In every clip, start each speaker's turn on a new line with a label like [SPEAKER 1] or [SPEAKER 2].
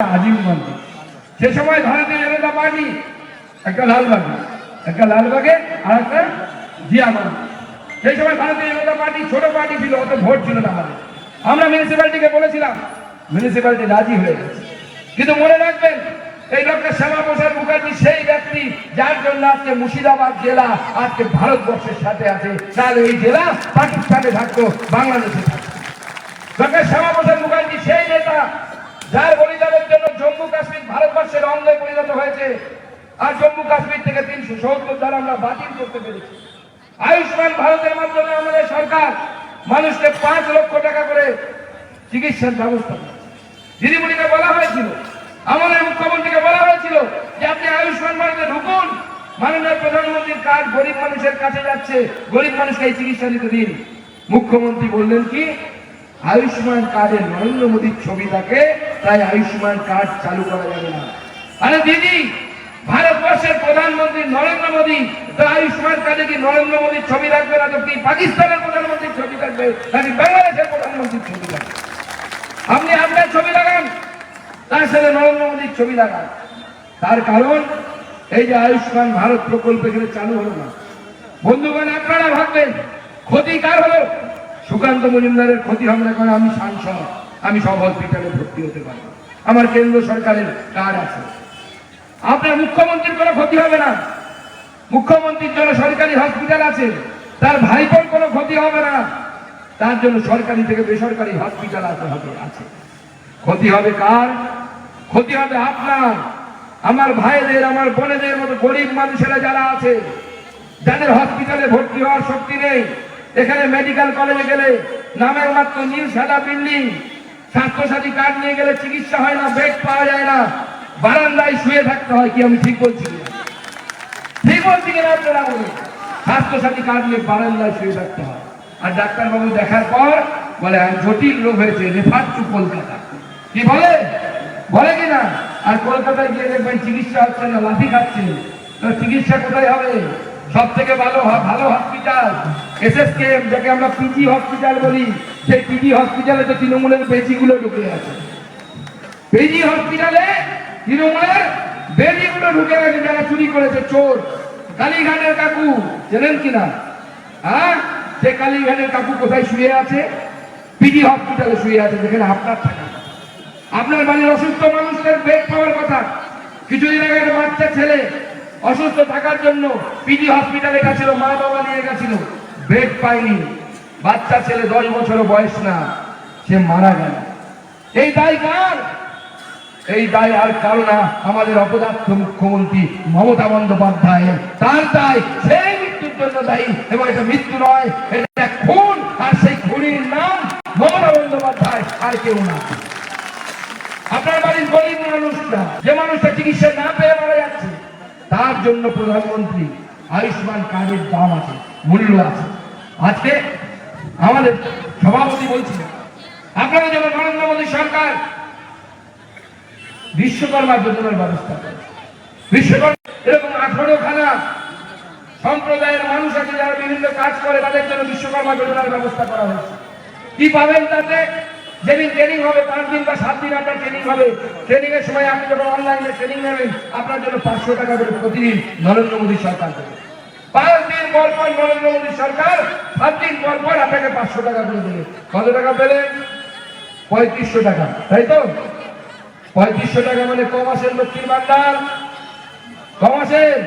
[SPEAKER 1] আজিম গান্ধী সে সময় ভারতীয় জনতা পার্টি, একটা লালবাগে একটা লালবাগে আর একটা জিয়া গান্ধী সেই সময় ভারতীয় জনতা পার্টি ছোট পার্টি ছিল, অত ভোট ছিল না আমরা মিউনিসিপ্যালিটিকে বলেছিলাম মিউনিসিপ্যালিটি রাজি হয়ে গেছে। কিন্তু মনে রাখবেন, এই ডক্টর শ্যামা প্রসাদ মুখার্জি সেই ব্যক্তি যার জন্য আজকে মুর্শিদাবাদ জেলা, আজকে ভারতবর্ষের সাথে আছে। তাহলে এই জেলা পাকিস্তানে থাকতো, বাংলাদেশে থাকতো। ডক্টর শ্যামা প্রসাদ মুখার্জি সেই নেতা যার বলিদানের জন্য জম্মু কাশ্মীর ভারতবর্ষের অঙ্গে পরিণত হয়েছে, আর জম্মু কাশ্মীর থেকে তিনশো সত্তর দ্বারা আমরা বাতিল করতে পেরেছি। আয়ুষ্মান ভারতের মাধ্যমে আমাদের সরকার মানুষকে পাঁচ লক্ষ টাকা করে চিকিৎসার ব্যবস্থা দিদিমণিকে বলা হয়েছিল, আমাদের মুখ্যমন্ত্রীকে বলা হয়েছিল যে আপনি আয়ুষ্মান ভারতে ঢুকুন, মাননীয় প্রধানমন্ত্রীর কাজ গরিব মানুষের কাছে যাচ্ছে, গরিব মানুষকে এই চিকিৎসা দিতে দিন। মুখ্যমন্ত্রী বললেন কি আয়ুষ্মান কার্ডে নরেন্দ্র মোদীর ছবি থাকে, তাই আয়ুষ্মান কার্ড চালু করা যাবে না। আরে দিদি, ভারতবর্ষের প্রধানমন্ত্রী নরেন্দ্র মোদী, তো আয়ুষ্মান কার্ডে কি নরেন্দ্র মোদীর ছবি রাখবে না, তো কি পাকিস্তানের প্রধানমন্ত্রীর ছবি থাকবে, নাকি বাংলাদেশের প্রধানমন্ত্রীর ছবি থাকবে? আপনি আপনার ছবি লাগান, তার সাথে নরেন্দ্র মোদীর ছবি লাগান। তার কারণ, এই যে আয়ুষ্মান ভারত প্রকল্প এখানে চালু হলো না। বন্ধুগণ, আপনারা ভাববেন ক্ষতি কার হলো সুকান্ত মজুমদারের ক্ষতি হবে না কারণ আমি সাংসদ। আমি সব হসপিটালে ভর্তি হতে পারি। আমার কেন্দ্র সরকারের কার্ড আছে। আপনার মুখ্যমন্ত্রীর কোনো ক্ষতি হবে না। মুখ্যমন্ত্রীর জন্য সরকারি হসপিটাল আছে। তার ভাইপোর কোনো ক্ষতি হবে না। তার জন্য সরকারি থেকে বেসরকারি হসপিটাল আছে, হবে, আছে। ক্ষতি হবে কার? ক্ষতি হবে আপনার। আমার ভাইদের, আমার বোনেদের মতো গরিব মানুষেরা যারা আছে, যাদের হসপিটালে ভর্তি হওয়ার শক্তি নেই এখানে মেডিকেল কলেজে গেলে নামের মাত্র নীল সাদা বিল্ডিং স্বাস্থ্যসাথী কার্ড নিয়ে গেলে চিকিৎসা হয় না বেড পাওয়া যায় না। বারান্দায় শুয়ে থাকতে হয়, কি আমি ঠিক বলছি ঠিক বলছি কিনা আপনারা বলুন? স্বাস্থ্যসাথী কার্ড নিয়ে বারান্দায় শুয়ে থাকতে হয়। আর ডাক্তারবাবু দেখার পর বলে "আর জটিল রোগ হয়েছে রেফার টু কলকাতা। কি বলে? বলে কি না? আর কলকাতায় গিয়ে দেখবেন চিকিৎসা হচ্ছে না লাঠি খাচ্ছে। তো চিকিৎসা কোথায় হবে? সব থেকে ভালো ভালো হসপিটাল এসএসকে, যাকে আমরা পিজি হসপিটাল বলি, সেই পিজি হসপিটালে তো তৃণমূলের বেজিগুলো ঢুকে আছে। বেজি হসপিটালে তৃণমূলের বেজিগুলো ঢুকে গেছে যারা চুরি করেছে, চোর। কালীঘাটের কাকু, চেনেন কিনা হ্যাঁ? সে কালীঘাটের কাকু কোথায় শুয়ে আছে? পিজি হসপিটালে শুয়ে আছে, যেখানে আপনার থাকা। আপনার বাড়ির অসুস্থ মানুষদের বেড পাওয়ার কথা। কিছুদিন আগে একটা বাচ্চা ছেলে অসুস্থ থাকার জন্য পিজি হসপিটালে গেছিল মা বাবা নিয়ে গেছিল। বেড পায়নি। বাচ্চা ছেলে দশ বছর বয়স না, সে মারা গেল। এই দায় কার? এই দায় আর কারও না। আমাদের অপদার্থ মুখ্যমন্ত্রী মমতা বন্দ্যোপাধ্যায় তার দায়, সেই মৃত্যুর জন্য দায়ী। এবং এটা মৃত্যু নয়, এটা খুন। আর সেই খুনির নাম মমতা বন্দ্যোপাধ্যায় আর কেউ না। আপনার বাড়ির গরিব মানুষটা যে মানুষটা চিকিৎসা না পেয়ে মারা যাচ্ছে, তার জন্য প্রধানমন্ত্রী আয়ুষ্মান কার্ডের দাম আছে, মূল্য আছে। আজকে আমাদের সভাপতি বলছিল আপনারা যেন নরেন্দ্র মোদী সরকার বিশ্বকর্মা যোজনার ব্যবস্থা করে বিশ্বকর্মা, এরকম আঠারো খানা সম্প্রদায়ের মানুষ আছে যারা বিভিন্ন কাজ করে, তাদের জন্য বিশ্বকর্মা যোজনার ব্যবস্থা করা হয়েছে। কি পাবেন তাতে? যেদিন ট্রেনিং হবে, পাঁচ দিন বা সাত দিন আপনার ট্রেনিং হবে। ট্রেনিং এর সময় আপনি যখন অনলাইনে ট্রেনিং নেবেন, আপনার জন্য পাঁচশো টাকা করে প্রতিদিন নরেন্দ্র মোদী সরকার দেবে। পাঁচ দিন পর পর নরেন্দ্র মোদী সরকার সাত দিন পর পর আপনাকে পাঁচশো টাকা করে দেবে। কত টাকা পেলেন পঁয়ত্রিশশো টাকা। তাই তো? পঁয়ত্রিশশো টাকা মানে ক মাসের লক্ষ্মীর ভান্ডার ক মাসের?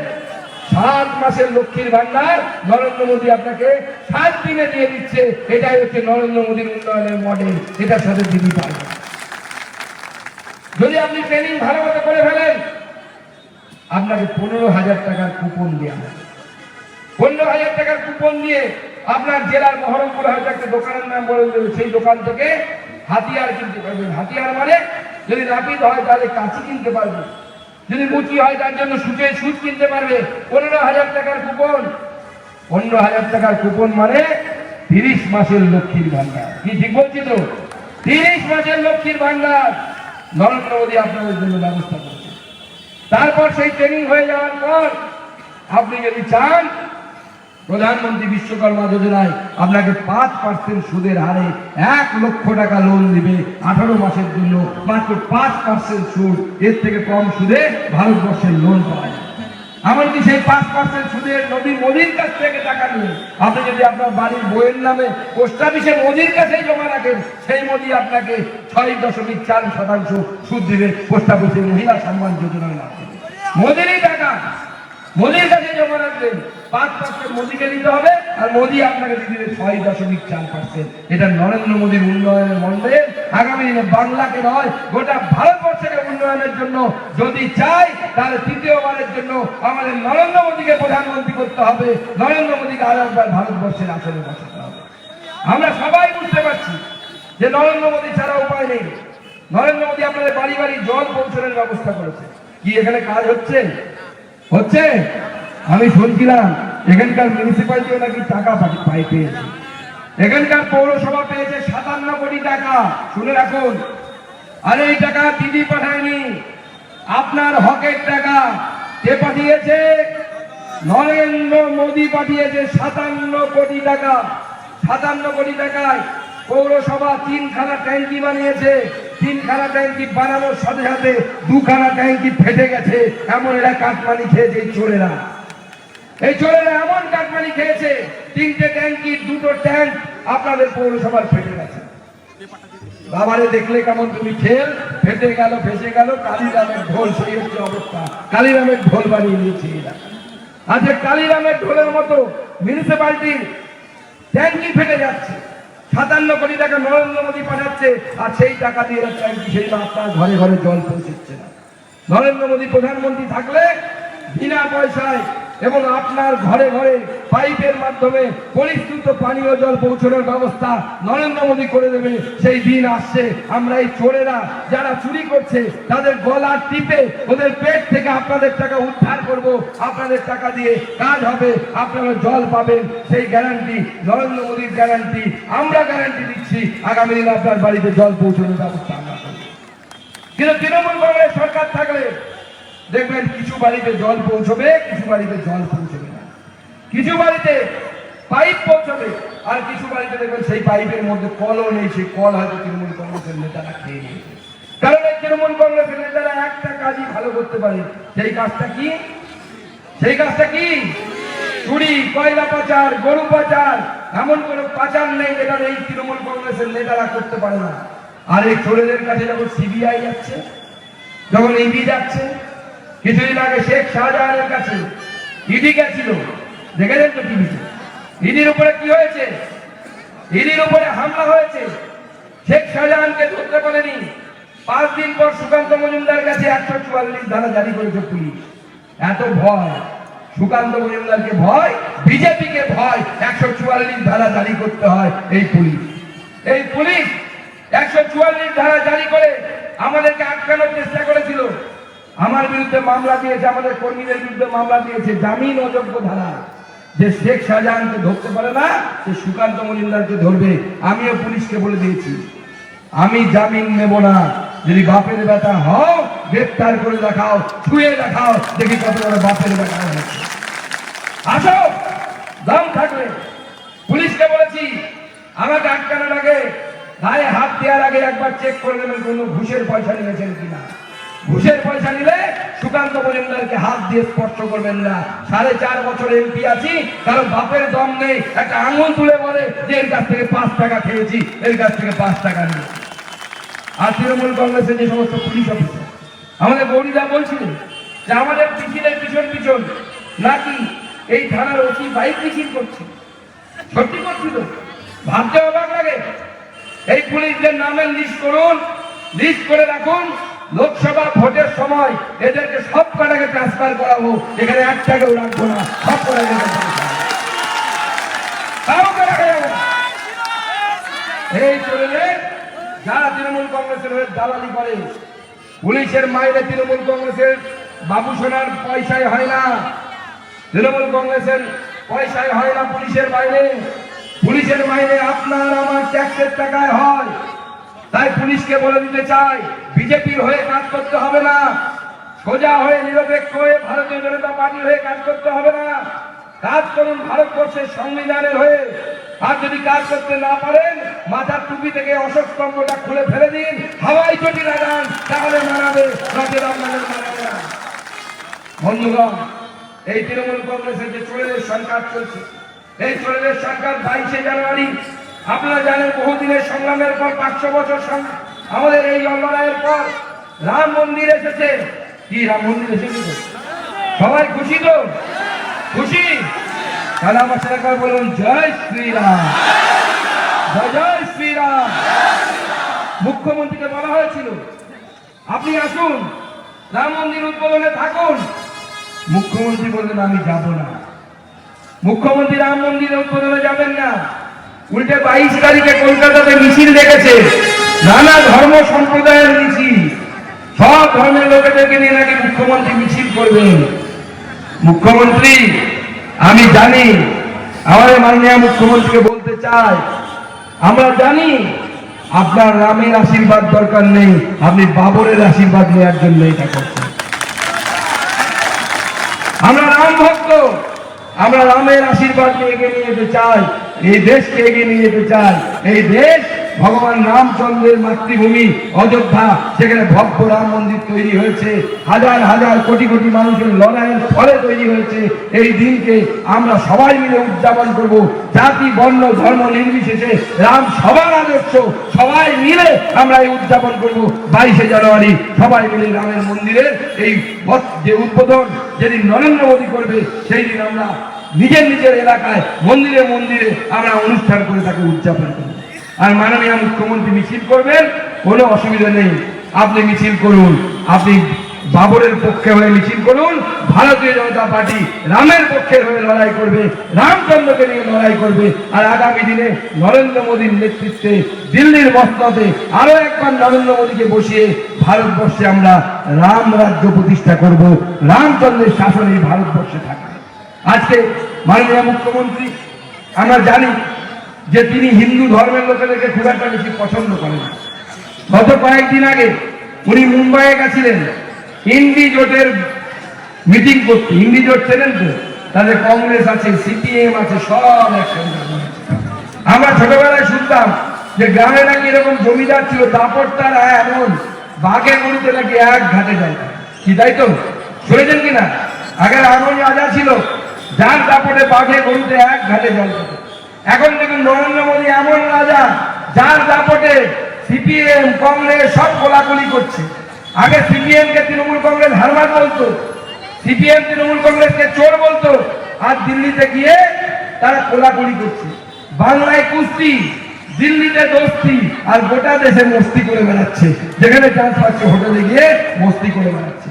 [SPEAKER 1] সাত মাসের লক্ষ্মীর ভান্ডার নরেন্দ্র মোদী আপনাকে সাত দিনে দিয়ে দিচ্ছে। এটাই হচ্ছে নরেন্দ্র মোদীর উন্নয়নের মডেল এটার সাথে দিদি পারবেন যদি আপনি ট্রেনিং ভালো মতো করে ফেলেন, আপনাকে পনেরো হাজার টাকার কুপন দেওয়া হবে। পনেরো হাজার টাকার কুপন দিয়ে আপনার জেলার মহরমপুর হয়তো একটা দোকানের নাম বলে দেবে, সেই দোকান থেকে হাতিয়ার কিনতে পারবেন। হাতিয়ার মানে যদি নাপিত হয় তাহলে কাঁচি কিনতে পারবে যদি মুচি হয় তার জন্য সুচে সুচ কিনতে পারবে। পনেরো হাজার টাকার কুপন পনেরো হাজার টাকার কুপন মানে তিরিশ মাসের লক্ষ্মীর ভান্ডার কি ঠিক বলছি তো? তিরিশ মাসের লক্ষ্মীর ভান্ডার নরেন্দ্র মোদী আপনাদের জন্য ব্যবস্থা করছে। তারপর সেই ট্রেনিং হয়ে যাওয়ার পর আপনি যদি চান প্রধানমন্ত্রী বিশ্বকর্মা যোজনায় আপনাকে পাঁচ পার্সেন্ট সুদের হারে এক লক্ষ টাকা লোন দিবে। আঠারো মাসের জন্য মাত্র পাঁচ পার্সেন্ট সুদ। এর থেকে কম সুদে ভারতবর্ষের লোন পাওয়া যায়। এমনকি সেই পাঁচ পার্সেন্ট সুদের নদী মোদির কাছ থেকে টাকা নিয়ে। আপনি যদি আপনার বাড়ির বইয়ের নামে পোস্ট অফিসে মোদির কাছেই জমা রাখেন, সেই মোদি আপনাকে ছয় দশমিক চার শতাংশ সুদ দিবে। পোস্ট অফিসের মহিলা সম্মান যোজনার মাধ্যমে মোদিরই টাকা। মোদির কাছে জমা রাখবেন। পাঁচ পার্সেন্ট মোদিকে দিতে হবে, আর মোদি আপনাকে দিয়ে দিবে ছয় দশমিক চার পার্সেন্ট এটা নরেন্দ্র মোদীর উন্নয়নের মন্ডলের আগামী দিনে বাংলাকে নয়, গোটা ভারতবর্ষের উন্নয়নের জন্য যদি চাই, তাহলে তৃতীয়বারের জন্য আমাদের নরেন্দ্র মোদীকে প্রধানমন্ত্রী করতে হবে। নরেন্দ্র মোদীকে আর একবার ভারতবর্ষের আসনে বসাতে হবে। আমরা সবাই বুঝতে পারছি যে নরেন্দ্র মোদী ছাড়া উপায় নেই। নরেন্দ্র মোদী আপনাদের বাড়ি বাড়ি জল পৌঁছানোর ব্যবস্থা করেছে। কি এখানে কাজ হচ্ছে? হচ্ছে? আমি শুনছিলাম, এখানকার মিউনিসিপ্যালিটিও নাকি টাকা পাই পেয়েছে। এখানকার পৌরসভা পেয়েছে সাতান্ন কোটি টাকা। শুনে রাখুন। আর এই টাকা দিদি পাঠায়নি। আপনার হকের টাকা কে পাঠিয়েছে? নরেন্দ্র মোদী পাঠিয়েছে সাতান্ন কোটি টাকা। সাতান্ন কোটি টাকায় পৌরসভা তিনখানা ট্যাঙ্কি বানিয়েছে। তিনখানা ট্যাঙ্কি বানানোর সাথে সাথে দুখানা ট্যাঙ্কি ফেটে গেছে। এমন এরা কাটমানি খেয়েছে এই চোরেরা। এই চোরেরা এমন কাটমানি খেয়েছে, তিনটে ট্যাঙ্কি, দুটো ট্যাঙ্ক আপনাদের পৌরসভার ফেটে গেছে। বাবারে, দেখলে কেমন তুমি খেল? ফেটে গেল ফেসে গেল, কালীরামের ঢোল, সেই হচ্ছে অবস্থা। কালীরামের ঢোল বানিয়ে নিয়েছে এরা। আজকে কালীরামের ঢোলের মতো মিউনিসিপালিটির ট্যাঙ্কি ফেটে যাচ্ছে। সাতান্ন কোটি টাকা নরেন্দ্র মোদী পাঠাচ্ছে, আর সেই টাকা দিয়ে সেই রাস্তা ঘরে ঘরে জল পৌঁছচ্ছে না। নরেন্দ্র মোদী প্রধানমন্ত্রী থাকলে বিনা পয়সায় এবং আপনার ঘরে ঘরে পাইপের মাধ্যমে পরিশ্রুত পানীয় জল পৌঁছানোর ব্যবস্থা নরেন্দ্র মোদী করে দেবে। সেই দিন আসছে। আমরা এই চোরেরা যারা চুরি করছে, তাদের গলা টিপে ওদের পেট থেকে আপনাদের টাকা উদ্ধার করব। আপনাদের টাকা দিয়ে কাজ হবে। আপনারা জল পাবেন। সেই গ্যারান্টি, নরেন্দ্র মোদীর গ্যারান্টি। আমরা গ্যারান্টি দিচ্ছি। আগামী দিন আপনার বাড়িতে জল পৌঁছানোর ব্যবস্থা আমরা করব। কিন্তু তৃণমূল কংগ্রেস সরকার থাকলে দেখবেন কিছু বাড়িতে জল পৌঁছবে, কিছু বাড়িতে জল পৌঁছবে না। কিছু বাড়িতে পাইপ পৌঁছবে, আর কিছু বাড়িতে দেখবেন সেই পাইপের মধ্যে কলও নেই, সেই কল হয়তো তৃণমূল কংগ্রেসের নেতারা খেয়ে নিয়েছে। কারণ এই তৃণমূল কংগ্রেসের নেতারা একটা কাজই ভালো করতে পারে। সেই কাজটা কি? সেই কাজটা কি? চুরি, কয়লা পাচার, গরু পাচার, এমন কোন পাচার নেই যেটা এই তৃণমূল কংগ্রেসের নেতারা করতে পারে না। আর এই চোরেদের কাছে যখন সিবিআই যাচ্ছে, যখন ইডি যাচ্ছে কিছুদিন আগে শেখ শাহজাহানের কাছে ইডি গেছিল। দেখেছেন তো টিভিতে ইডির উপরে কি হয়েছে? ইডির উপরে হামলা হয়েছে। শেখ শাহজাহানকে ধরতে পারেনি। পাঁচ দিন পর সুকান্ত মজুমদার কাছে একশো চুয়াল্লিশ ধারা জারি করেছে পুলিশ। এত ভয়। সুকান্ত মজুমদারকে ভয়, বিজেপিকে ভয়, একশো চুয়াল্লিশ ধারা জারি করতে হয় এই পুলিশ। এই পুলিশ একশো চুয়াল্লিশ ধারা জারি করে আমাদেরকে আটকানোর চেষ্টা করেছিল আমার বিরুদ্ধে মামলা দিয়েছে, আমাদের কর্মীদের বিরুদ্ধে মামলা দিয়েছে, জামিন অযোগ্য ধারা। যে শেখ শাহজাহানকে ধরতে পারে না, সে সুকান্ত মজুমদারকে ধরবে, আমিও পুলিশকে বলে দিয়েছি। আমি জামিন নেব না। যদি বাপের ব্যথা হও, গ্রেপ্তার করে দেখাও, ছুঁয়ে দেখাও, দেখি কত বড় বাপের বেটা হয়েছে। আসো, দাম থাকলে। পুলিশকে বলেছি, আমাকে আটকানোর আগে, গায়ে হাত দেওয়ার আগে একবার চেক করে দেবেন কোনো ঘুষের পয়সা নিয়েছেন কিনা। ঘুষের পয়সা নিলে সুকান্ত মজুমদারকে হাত দিয়ে স্পর্শ করবেন না। সাড়ে চার বছর এমপি আছি কারণ বাপের দম নেই। একটা আঙুল তুলে বলে যে এর কাছ থেকে পাঁচ টাকা খেয়েছি, এর কাছ থেকে পাঁচ টাকা নিয়েছি আর তৃণমূল কংগ্রেসের যে সমস্ত পুলিশ অফিসার, আমাদের গৌরীদা বলছিলেন যে আমাদের পিছিলের পিছন পিছন নাকি এই থানার ওসি বাইক মিছিল করছে। সত্যি করছি তো ভাবতে অবাক লাগে। এই পুলিশদের নামের লিস্ট করুন লিস্ট করে রাখুন। লোকসভা ভোটের সময় এদেরকে সব কটাকে ট্রান্সফার করাবো এখানে এক টাকাও রাখব না, সব কটাকে এই চলে যারা তৃণমূল কংগ্রেসের হয়ে দালালি করে, পুলিশের মাইনে তৃণমূল কংগ্রেসের বাবু সোনার পয়সায় হয় না। তৃণমূল কংগ্রেসের পয়সায় হয় না পুলিশের মাইনে পুলিশের মাইনে আপনার আমার ট্যাক্সের টাকায় হয়। তাই পুলিশকে বলে দিতে চাই, বিজেপির হয়ে কাজ করতে হবে না। সোজা হয়ে, নিরপেক্ষ হয়ে ভারতীয় জনতা পার্টির হয়ে কাজ করতে হবে না। কাজ করুন ভারতবর্ষের সংবিধানের হয়ে। আর যদি কাজ করতে না পারেন, মাথার টুপি থেকে অশোক খুলে ফেলে দিন। হাওয়াই চটি লাগান, তাহলে মানাবে। নজর আপনাদের মানাবে না। বন্ধুগণ, এই তৃণমূল কংগ্রেসের যে চোরেদের সরকার চলছে, এই চোরেদের সরকার বাইশে জানুয়ারি আপনারা জানেন বহুদিনের সংগ্রামের পর পাঁচশো বছর আমাদের এই লড়াইয়ের পর রাম মন্দির এসেছে। কি রাম মন্দির এসেছে সবাই খুশি তো? খুশি? তাহলে আমার একবার বলুন, জয় শ্রীরাম। জয় জয় শ্রীরাম। মুখ্যমন্ত্রীকে বলা হয়েছিল, আপনি আসুন, রাম মন্দির উদ্বোধনে থাকুন। মুখ্যমন্ত্রী বললেন, আমি যাব না। মুখ্যমন্ত্রী রাম মন্দিরে উদ্বোধনে যাবেন না। উল্টে বাইশ তারিখে কলকাতাতে মিছিল দেখেছে নানা ধর্ম সম্প্রদায়ের মিছিল। সব ধর্মের লোকেদেরকে নিয়ে নাকি মুখ্যমন্ত্রী মিছিল করবেন। মুখ্যমন্ত্রী, আমি জানি, আমাদের মাননীয় মুখ্যমন্ত্রীকে বলতে চাই, আমরা জানি, আপনার রামের আশীর্বাদ দরকার নেই, আপনি বাবরের আশীর্বাদ নেওয়ার জন্য এটা করছেন। আমরা রাম ভক্ত আমরা রামের আশীর্বাদ নিয়ে এগিয়ে নিয়ে যেতে চাই, এই দেশকে এগিয়ে নিয়ে যেতে চাই। এই দেশ ভগবান রামচন্দ্রের মাতৃভূমি, অযোধ্যা সেখানে ভব্য রাম মন্দির তৈরি হয়েছে, হাজার হাজার কোটি কোটি মানুষের লড়াইয়ের ফলে তৈরি হয়েছে। এই দিনকে আমরা সবাই মিলে উদযাপন করব। জাতি, বর্ণ, ধর্ম নির্বিশেষে রাম সবার আদর্শ, সবাই মিলে আমরা এই উদযাপন করব। বাইশে জানুয়ারি সবাই মিলে রামের মন্দিরের এই যে উদ্বোধন, যেদিন নরেন্দ্র মোদী করবে, সেই দিন আমরা নিজের নিজের এলাকায় মন্দিরে মন্দিরে আমরা অনুষ্ঠান করে তাকে উদযাপন করব আর মাননীয় মুখ্যমন্ত্রী মিছিল করবেন, কোনো অসুবিধা নেই। আপনি মিছিল করুন, আপনি বাবরের পক্ষে হয়ে মিছিল করুন, ভারতীয় জনতা পার্টি রামের পক্ষে হয়ে লড়াই করবে, রামচন্দ্রকে নিয়ে লড়াই করবে, আর আগামী দিনে নরেন্দ্র মোদীর নেতৃত্বে দিল্লির মসনদে আরও একবার নরেন্দ্র মোদীকে বসিয়ে ভারতবর্ষে আমরা রাম রাজ্য প্রতিষ্ঠা করব। রামচন্দ্রের শাসন ভারতবর্ষে থাকবে। আজকে মাননীয় মুখ্যমন্ত্রী, আমরা জানি যে তিনি হিন্দু ধর্মের লোকেদেরকে খুব একটা বেশি পছন্দ করেন গত কয়েকদিন আগে উনি মুম্বাইয়ে গেছিলেন। হিন্দি জোটের মিটিং করতে। হিন্দি জোট চেনেন তো? তাদের কংগ্রেস আছে, সিপিএম আছে, সব একসঙ্গে আমরা ছোটবেলায় শুনতাম যে গ্রামে নাকি এরকম জমিদার ছিল, তারপর তারা এমন বাঘে গরুতে নাকি এক ঘাটে যায়। কি তাই তো? শুনেছেন কিনা? আগে এমন রাজা ছিল যার দাপটে বাঘে গরুতে এক ঘাটে জল এখন দেখুন নরেন্দ্র মোদী এমন রাজা, যার দাপটে সিপিএম, কংগ্রেস সব কোলাকুলি করছে। আগে সিপিএম কে তৃণমূল কংগ্রেস হারমাত বলতো, সিপিএম তৃণমূল কংগ্রেসকে চোর বলতো, আর দিল্লিতে গিয়ে তারা কোলাকুলি করছে। বাংলায় কুস্তি, দিল্লিতে দোস্তি, আর গোটা দেশে মস্তি করে বেড়াচ্ছে, যেখানে চান্স পাচ্ছে হোটেলে গিয়ে মস্তি করে বেড়াচ্ছে।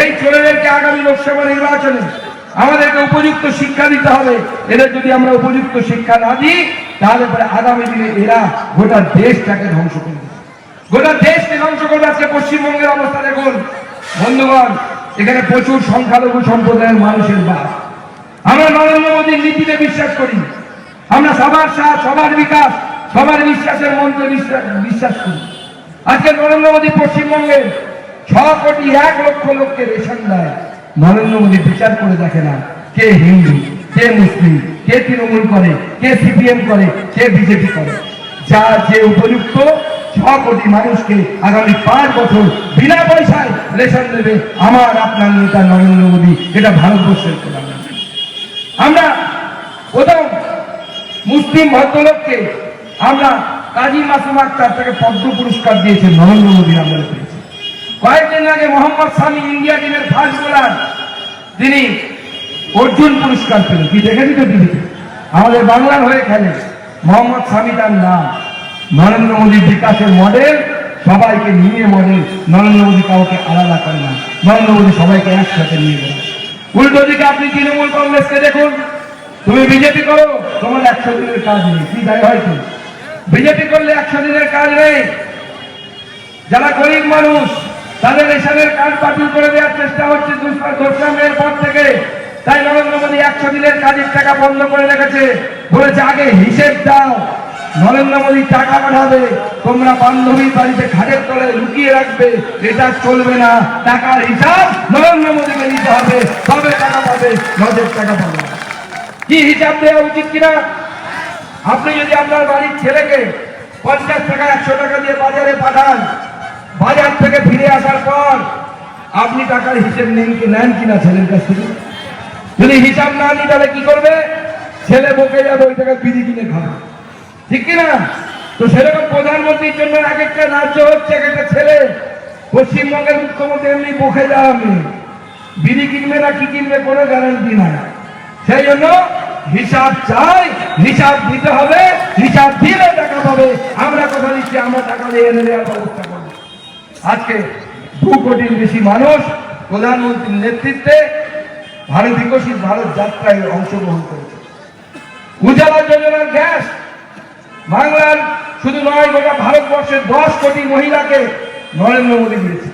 [SPEAKER 1] এই চোরেদেরকে আগামী লোকসভা নির্বাচনে আমাদেরকে উপযুক্ত শিক্ষা দিতে হবে। এদের যদি আমরা উপযুক্ত শিক্ষা না দিই, তাহলে পরে আগামী দিনে এরা গোটা দেশটাকে ধ্বংস করবে গোটা দেশকে ধ্বংস করবে আজকে পশ্চিমবঙ্গের অবস্থা দেখুন। বন্ধুগণ, এখানে প্রচুর সংখ্যালঘু সম্প্রদায়ের মানুষের বাস। আমরা নরেন্দ্র মোদীর নীতিতে বিশ্বাস করি। আমরা সবার সাথ, সবার বিকাশ, সবার বিশ্বাসের মন্ত্রে বিশ্বাস করি। আজকে নরেন্দ্র মোদী পশ্চিমবঙ্গের ছ কোটি এক লক্ষ লোককে রেশন দেয়। নরেন্দ্র মোদী বিচার করে দেখে না কে হিন্দু, কে মুসলিম, কে তৃণমূল করে, কে সিপিএম করে, কে বিজেপি করে। যা যে উপযুক্ত ছ কোটি মানুষকে আগামী পাঁচ বছর বিনা পয়সায় রেশন দেবে আমার, আপনার নেতা নরেন্দ্র মোদী, এটা ভারতবর্ষের প্রধানমন্ত্রী আমরা প্রথম মুসলিম ভদ্রলোককে আমরা কাজী মাসুম আক্তার তাকে পদ্ম পুরস্কার দিয়েছে নরেন্দ্র মোদী আমরা পেয়েছি কয়েকদিন আগে মোহাম্মদ সামি ইন্ডিয়া টিমের ফার্স্ট বোলার, তিনি অর্জুন পুরস্কার পেলেন। কি দেখেছি তো টিভিতে? আমাদের বাংলার হয়ে খেলে। মোহাম্মদ সামি তার নাম। নরেন্দ্র মোদীর বিকাশের মডেল সবাইকে নিয়ে মডেল নরেন্দ্র মোদী কাউকে আলাদা করে না। নরেন্দ্র মোদী সবাইকে একসাথে নিয়ে গেল। উল্টো দিকে আপনি তৃণমূল কংগ্রেসকে দেখুন। তুমি বিজেপি করো, তোমার একশো দিনের কাজ নেই। কি দায় হয়তো বিজেপি করলে একশো দিনের কাজ নেই। যারা গরিব মানুষ তাদের রেশনের কার্ড বাতিল করে দেওয়ার চেষ্টা হচ্ছে দুষ্কর্মের পর থেকে। তাই নরেন্দ্র মোদী একশো দিনের কাজের টাকা বন্ধ করে রেখেছে। বলেছে, আগে হিসেব দাও। নরেন্দ্র মোদী টাকা পাঠাবে। তোমরা বান্ধবীর বাড়িতে খাটের তলে লুকিয়ে রাখবে। এটা চলবে না। টাকার হিসাব নরেন্দ্র মোদীকে নিতে হবে। তবে টাকা পাবে নজর টাকা পাবে। কি হিসাব দেওয়া উচিত কিনা? আপনি যদি আপনার বাড়ির ছেলেকে পঞ্চাশ টাকা, একশো টাকা দিয়ে বাজারে পাঠান বাজার থেকে ফিরে আসার পর আপনি টাকার হিসেব নেন কি নেন কিনা ছেলের কাছ থেকে? যদি হিসাব না নিই, তাহলে কি করবে? ছেলে বকে যাবে, ওই টাকা বিড়ি কিনে খাবে। ঠিক কিনা? তো সেরকম প্রধানমন্ত্রীর জন্য এক একটা রাজ্য হচ্ছে এক একটা ছেলে। পশ্চিমবঙ্গের মুখ্যমন্ত্রী এমনি বকে যাওয়া মেয়ে বিড়ি কিনবে না, কি কিনবে কোনো গ্যারান্টি নাই। সেই জন্য হিসাব চাই, হিসাব দিতে হবে, হিসাব দিলে টাকা পাবে। আমরা কথা দিচ্ছি, আমরা টাকা দিয়ে এনে দেওয়ার ব্যবস্থা আজকে দু কোটির বেশি মানুষ প্রধানমন্ত্রীর নেতৃত্বে ভারত বিকশিত ভারত যাত্রায় অংশগ্রহণ করেছে। উজালা যোজনার গ্যাস বাংলার শুধু নয়, গোটা ভারতবর্ষের দশ কোটি মহিলাকে নরেন্দ্র মোদী দিয়েছে।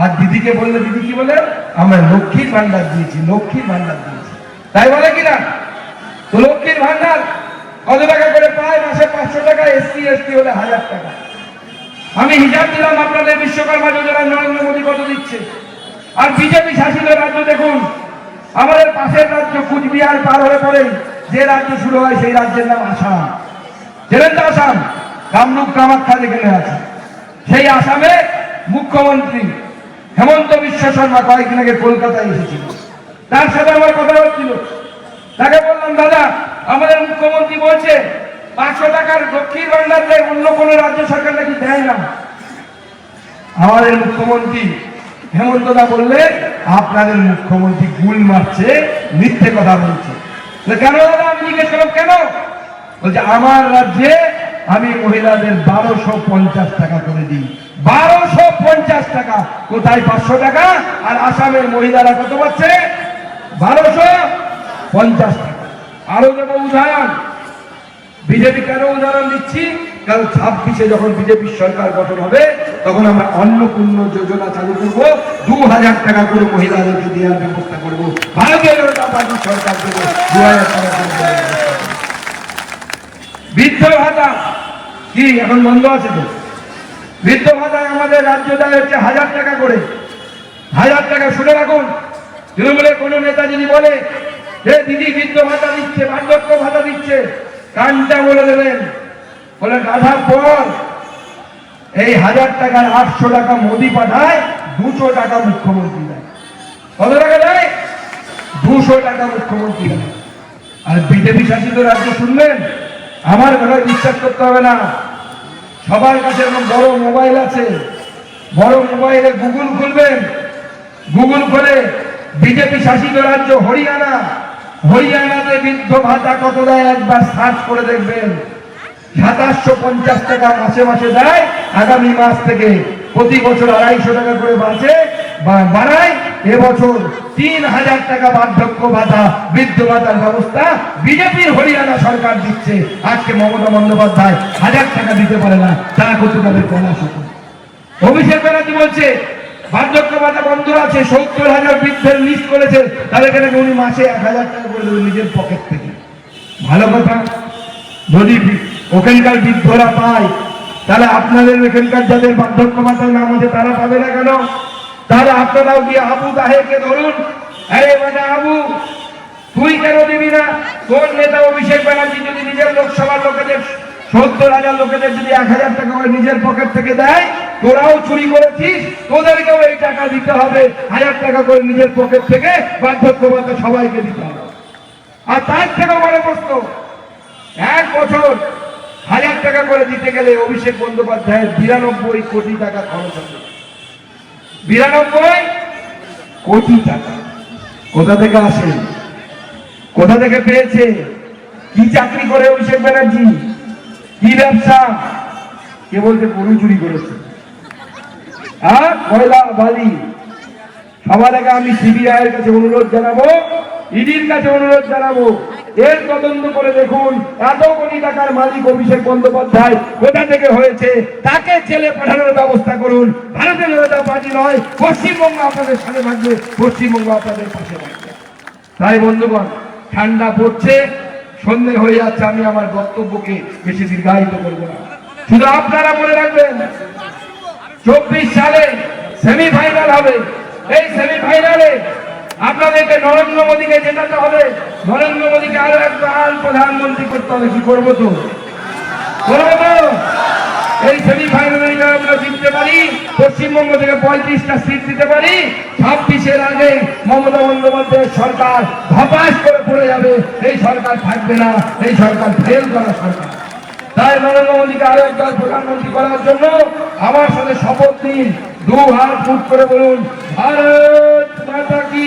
[SPEAKER 1] আর দিদিকে বললে, দিদি কি বলে? আমরা লক্ষ্মীর ভান্ডার দিয়েছি, লক্ষ্মীর ভান্ডার দিয়েছি। তাই বলে কিনা তো লক্ষ্মীর ভান্ডার কত টাকা করে পায়? মাসে পাঁচশো টাকা, এসসি, এসটি হলে হাজার টাকা। আমি হিসাব দিলাম আপনাদের বিশ্বকর্মা যোজনা নরেন্দ্র মোদী কত দিচ্ছে। আর বিজেপি শাসিত রাজ্য দেখুন, আমাদের পাশের রাজ্য কুচবিহার পার হয়ে পরে যে রাজ্য শুরু হয় সেই রাজ্যের নাম আসাম। জেনেন তো আসাম, কামরূপ কামাখ্যা যেখানে আছে। সেই আসামে মুখ্যমন্ত্রী হেমন্ত বিশ্ব শর্মা কয়েকদিন আগে কলকাতায় এসেছিল। তার সাথে আমার কথা হচ্ছিল তাকে বললাম, দাদা, আমাদের মুখ্যমন্ত্রী বলছে পাঁচশো টাকার ভান্ডার দেয়, অন্য কোনো রাজ্য সরকার নাকি দেয় না। আমাদের মুখ্যমন্ত্রী হেমন্ত দা বললে, আপনাদের মুখ্যমন্ত্রী গুল মারছে, মিথ্যে কথা বলছে। কেন দাদা, আমি জিজ্ঞেস করলাম, কেন? বলছে, আমার রাজ্যে আমি মহিলাদের বারোশো পঞ্চাশ টাকা করে দিই। বারোশো পঞ্চাশ টাকা। কোথায় পাঁচশো টাকা? আর আসামের মহিলারা কত পাচ্ছে? বারোশো পঞ্চাশ টাকা। আরও দেবো উদাহরণ। বিজেপি কেন উদাহরণ দিচ্ছি? কারণ ছাব্বিশে যখন বিজেপির সরকার গঠন হবে, তখন আমরা অন্নপূর্ণ যোজনা চালু করব। দু হাজার টাকা করে মহিলাদেরকে দেওয়ার ব্যবস্থা করব। ভারতীয় জনতা পার্টি সরকার দু। বৃদ্ধ ভাতা কি এখন বন্ধ আছে তো? বৃদ্ধ ভাতায় আমাদের রাজ্য দেয় হচ্ছে হাজার টাকা করে। হাজার টাকা শুনে রাখুন। তৃণমূলের কোনো নেতা যদি বলে, হে দিদি, বৃদ্ধ ভাতা দিচ্ছে বার্ধক্য ভাতা দিচ্ছে। কানটা বলে দেবেন। বলে গাধা পর এই হাজার টাকার আটশো টাকা মোদি পাঠায়, দুশো টাকা মুখ্যমন্ত্রী দেয়। কত টাকা দেয়? দুশো টাকা মুখ্যমন্ত্রী দেয়। আর বিজেপি শাসিত রাজ্য শুনলেন? আমার কথা বিশ্বাস করতে হবে না। সবার কাছে এখন বড় মোবাইল আছে। বড় মোবাইলে গুগল খুলবেন। গুগল খুলে, বিজেপি শাসিত রাজ্য হরিয়ানা। হরিয়ানাতে বৃদ্ধ ভাতা কত দেয় একবার সার্চ করে দেখবেন? সাতাশশো পঞ্চাশ টাকা মাসে মাসে দেয়, আগামী মাস থেকে প্রতি বছর আড়াইশো টাকা করে বাঁচে বাড়ায়। এবছর তিন হাজার টাকা বার্ধক্য ভাতা, বৃদ্ধ ভাতার ব্যবস্থা বিজেপির হরিয়ানা সরকার দিচ্ছে। আজকে মমতা বন্দ্যোপাধ্যায় হাজার টাকা দিতে পারে না তারা করতে তাদের পড়াশো অভিষেক ব্যানার্জি বলছে বার্ধক্য ভাতা বন্ধ আছে, সত্তর হাজার বৃদ্ধের লিস্ট করেছে তাদেরকে নাকি উনি মাসে এক হাজার টাকা করে দেবেন নিজের পকেট থেকে। ভালো কথা। যদি ওখানকার বৃদ্ধরা পায়, তাহলে আপনাদের এখানকার যাদের বার্ধক্য ভাতার নাম আছে, তারা পাবে না কেন? তাহলে আপনারাও গিয়ে আবু তাহেরকে ধরুন। আরে মানে আবু, তুই কেন দিবি না? তোর নেতা অভিষেক ব্যানার্জি যদি নিজের লোকসভার লোকেদের সত্তর হাজার লোকেদের যদি এক হাজার টাকা করে নিজের পকেট থেকে দেয়, তোরাও চুরি করেছিস, তোদেরকেও এই টাকা দিতে হবে। হাজার টাকা করে নিজের পকেট থেকে ভাতা সবাইকে দিতে হবে। আর তার থেকেও বড় প্রশ্ন, এক বছর হাজার টাকা করে দিতে গেলে অভিষেক বন্দ্যোপাধ্যায়ের বিরানব্বই কোটি টাকা খরচ হবে। বিরানব্বই কোটি টাকা। কোথা থেকে আসে? কোথা থেকে পেয়েছে? কি চাকরি করে অভিষেক ব্যানার্জি? কি ব্যবসা? কে বলতে গরু চুরি করেছে? আর কয়লা বালি। সবার আগে আমি সিবিআই এর কাছে অনুরোধ জানাব, ইডির কাছে অনুরোধ জানাব। এর তদন্ত করে দেখুন, এত কোটি টাকার মালিক অভিষেক বন্দ্যোপাধ্যায় কোথা থেকে হয়েছে? তাকে জেলে পাঠানোর ব্যবস্থা করুন। ভারতের জনতা পার্টি নয়, পশ্চিমবঙ্গ আপনাদের সাথে থাকবে, পশ্চিমবঙ্গ আপনাদের পাশে থাকবে। তাই বন্ধুগণ, ঠান্ডা পড়ছে সন্ধে হয়ে যাচ্ছে, আমি আমার বক্তব্যকে বেশি দীর্ঘায়িত করব না। শুধু আপনারা মনে রাখবেন, চব্বিশ সালে সেমিফাইনাল হবে। এই সেমিফাইনালে আপনাদেরকে নরেন্দ্র মোদীকে জেতাতে হবে। নরেন্দ্র মোদীকে আরও একবার প্রধানমন্ত্রী করতে হবে, কি করব তো? করব এই সেমিফাইনালে আমরা জিততে পারি, পশ্চিমবঙ্গ থেকে পঁয়ত্রিশটা সিট দিতে পারি, ছাব্বিশের আগে মমতা বন্দ্যোপাধ্যায়ের সরকার ধপাস করে পড়ে যাবে। এই সরকার থাকবে না, এই সরকার ফেল করা সরকার। তাই নরেন্দ্র মোদীকে আরও একবার প্রধানমন্ত্রী করার জন্য আমার সাথে শপথ নিন। দু হাত মুট করে বলুন, ভারত মাতা কি?